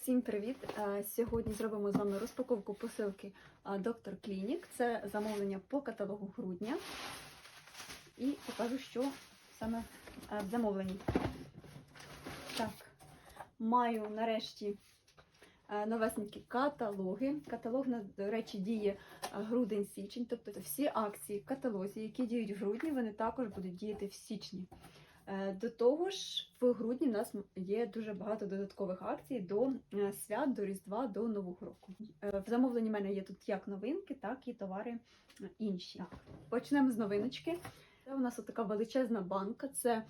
Всім привіт! Е, Сьогодні зробимо з вами розпаковку посилки е, Доктор Клінік. Це замовлення по каталогу грудня. І покажу, що саме е, в замовленні. Так, маю нарешті новесенькі каталоги. Каталог, до речі, діє грудень-січень. Тобто всі акції в каталозі, які діють в грудні, вони також будуть діяти в січні. Е, До того ж, в грудні в нас є дуже багато додаткових акцій до е, свят, до Різдва, до Нового року. Е, В замовленні в мене є тут як новинки, так і товари інші. Так, Почнемо з новиночки. Це у нас така величезна банка. Це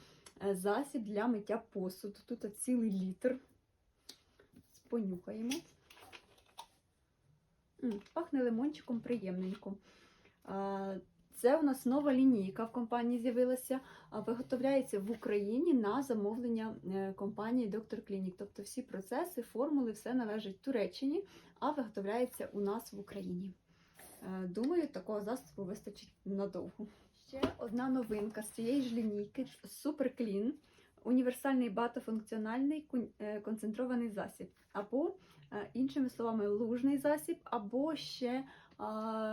засіб для миття посуду. Тут цілий літр. Понюхаємо. Пахне лимончиком приємненько. Це у нас нова лінійка в компанії з'явилася а, виготовляється в Україні на замовлення е, компанії Доктор Клінік. Тобто всі процеси, формули, все належить Туреччині, а виготовляється у нас в Україні. Е, Думаю, такого засобу вистачить надовго. Ще одна новинка з цієї ж лінійки Clean. Універсальний багатофункціональний е, концентрований засіб, або, іншими словами, лужний засіб, або ще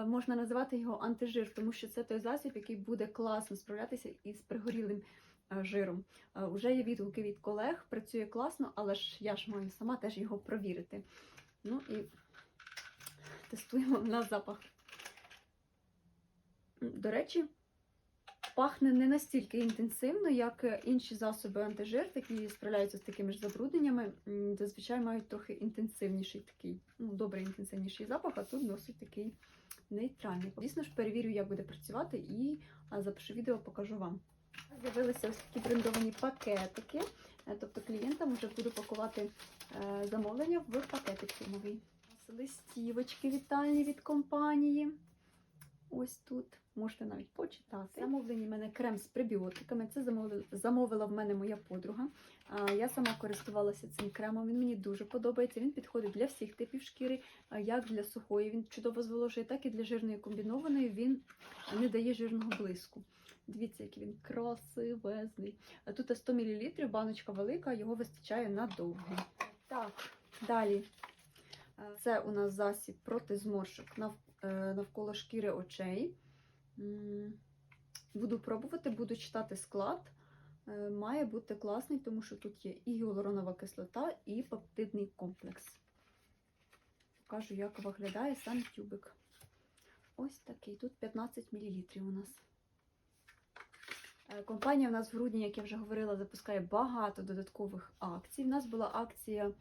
можна називати його антижир, тому що це той засіб, який буде класно справлятися із пригорілим жиром. А, Уже є відгуки від колег, працює класно, але ж я ж маю сама теж його провірити. Ну і тестуємо на запах. До речі, пахне не настільки інтенсивно, як е, інші засоби антижир, які справляються з такими ж забрудненнями. Зазвичай мають трохи інтенсивніший такий, ну, добре інтенсивніший запах, а тут досить такий нейтральний. Звісно ж, перевірю, як буде працювати, і запишу відео, покажу вам. З'явилися ось такі брендовані пакетики. Е, Тобто клієнтам вже буду пакувати е, замовлення в пакетик фірмовий. Листівочки вітальні від компанії. Ось тут можете навіть почитати. Замовлені в мене крем з пребіотиками. Це замовила, замовила в мене моя подруга. Я сама користувалася цим кремом. Він мені дуже подобається. Він підходить для всіх типів шкіри, як для сухої. Він чудово зволожує, так і для жирної комбінованої. Він не дає жирного блиску. Дивіться, який він красивезний. Тут 100 мл, баночка велика, його вистачає надовго. Так, далі. Це у нас засіб проти зморшок е, навколо шкіри очей. Буду пробувати, буду читати склад. Е, Має бути класний, тому що тут є і гіалуронова кислота, і пептидний комплекс. Покажу, як виглядає сам тюбик. Ось такий. Тут 15 мл у нас. Е, Компанія в нас в грудні, як я вже говорила, запускає багато додаткових акцій. У нас була акція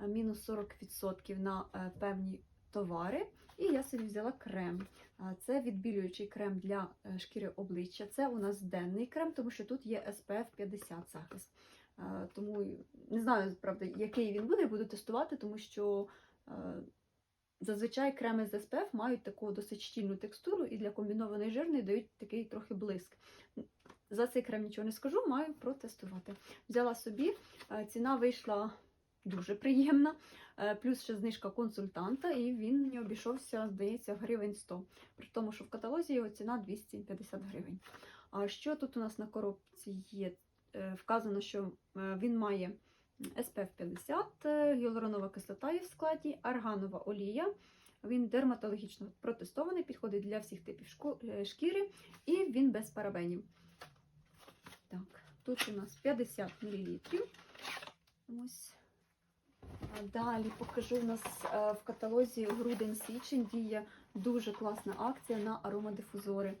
е, мінус 40% на е, певні товари. І я собі взяла крем. Це відбілюючий крем для шкіри обличчя. Це у нас денний крем, тому що тут є SPF 50 захист. Тому не знаю, правда, який він буде, буду тестувати, тому що зазвичай креми з SPF мають таку досить щільну текстуру і для комбінованої жирної дають такий трохи блиск. За цей крем нічого не скажу, маю протестувати. Взяла собі, е, ціна вийшла дуже приємна, е, плюс ще знижка консультанта, і він мені обійшовся, здається, гривень 100. При тому, що в каталозі його ціна 250 гривень. А що тут у нас на коробці є? Е, Вказано, що він має SPF 50, е, гіалуронова кислота є в складі, арганова олія. Він дерматологічно протестований, підходить для всіх типів шкіри, і він без парабенів. Тут у нас 50 мл. Ось. Далі покажу у нас е, в каталозі грудень-січень діє дуже класна акція на аромадифузори.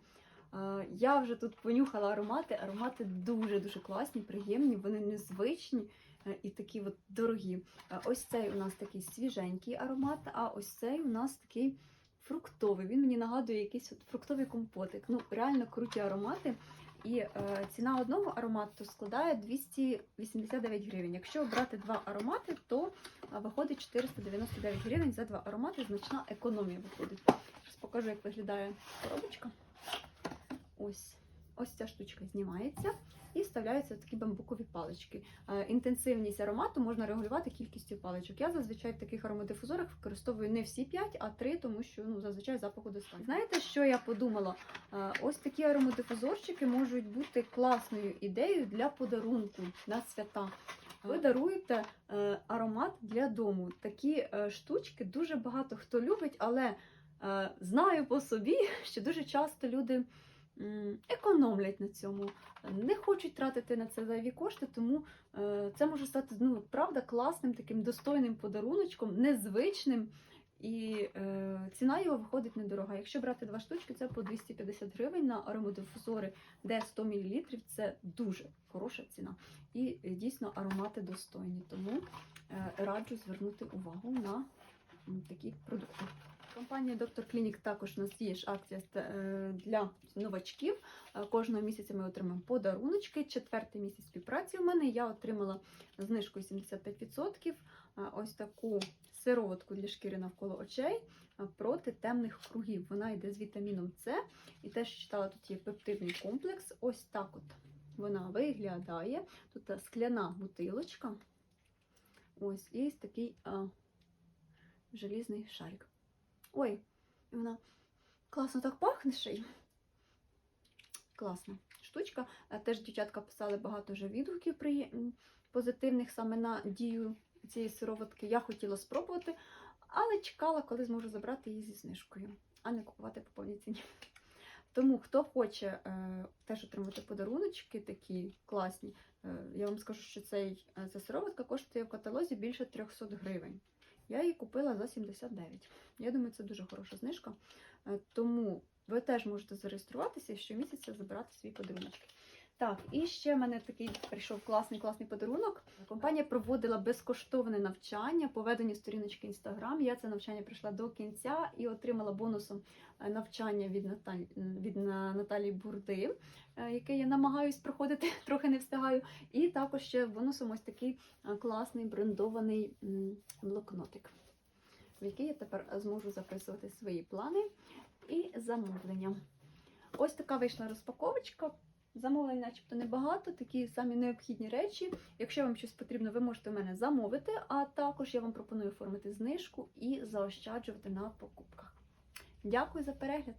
Е, Я вже тут понюхала аромати. Аромати дуже-дуже класні, приємні, вони незвичні е, і такі от дорогі. Ось цей у нас такий свіженький аромат, а ось цей у нас такий фруктовий. Він мені нагадує якийсь от фруктовий компотик. Ну, реально круті аромати. І е, ціна одного аромату складає 289 гривень. Якщо брати два аромати, то виходить 499 гривень за два аромати. Значна економія виходить. Зараз покажу, як виглядає коробочка. Ось. Ось ця штучка знімається і вставляються такі бамбукові палички. Е, Інтенсивність аромату можна регулювати кількістю паличок. Я зазвичай в таких аромадифузорах використовую не всі 5, а 3, тому що ну, зазвичай запаху достатньо. Знаєте, що я подумала? Е, Ось такі аромадифузорчики можуть бути класною ідеєю для подарунку на свята. Ви даруєте е, аромат для дому. Такі штучки дуже багато хто любить, але знаю по собі, що дуже часто люди економлять на цьому, не хочуть тратити на це зайві кошти, тому е, це може стати ну, правда класним, таким достойним подаруночком, незвичним. І е, ціна його виходить недорога. Якщо брати два штучки, це по 250 гривень на аромодифузори, де 100 мл, це дуже хороша ціна. І е, дійсно аромати достойні. Тому е, раджу звернути увагу на такі продукти. Компанія Доктор Клінік також у нас є ж акція е, для новачків. Е, Кожного місяця ми отримаємо подаруночки. Четвертий місяць співпраці у мене я отримала знижкою 75%. е, Ось таку сироватку для шкіри навколо очей проти темних кругів. Вона йде з вітаміном С. І теж читала, тут є пептидний комплекс. Ось так от вона виглядає. Тут скляна бутилочка. Ось, і ось такий а, желізний шарик. Ой, і вона класно так пахне ще. Класна штучка. Е, Теж дівчатка писали багато вже відгуків позитивних саме на дію цієї сироватки. Я хотіла спробувати, але чекала, коли зможу забрати її зі знижкою, а не купувати по повній ціні. Тому хто хоче е, теж отримати подаруночки такі класні, е, я вам скажу, що цей, е, ця сироватка коштує в каталозі більше 300 гривень. Я її купила за 79. Я думаю, це дуже хороша знижка. Е, Тому ви теж можете зареєструватися і щомісяця забирати свій подаруночки. Так, і ще в мене такий прийшов класний класний подарунок. Компанія проводила безкоштовне навчання по веденню сторіночки Instagram. Я це навчання прийшла до кінця і отримала бонусом е, навчання від Наталі від Наталії Бурди, е, яке я намагаюсь проходити, трохи не встигаю. І також ще бонусом ось такий е, класний брендований блокнотик, в який я тепер зможу записувати свої плани і замовлення. Ось така вийшла розпаковочка. Замовлень, начебто, небагато, такі самі необхідні речі. Якщо вам щось потрібно, ви можете в мене замовити, а також я вам пропоную оформити знижку і заощаджувати на покупках. Дякую за перегляд!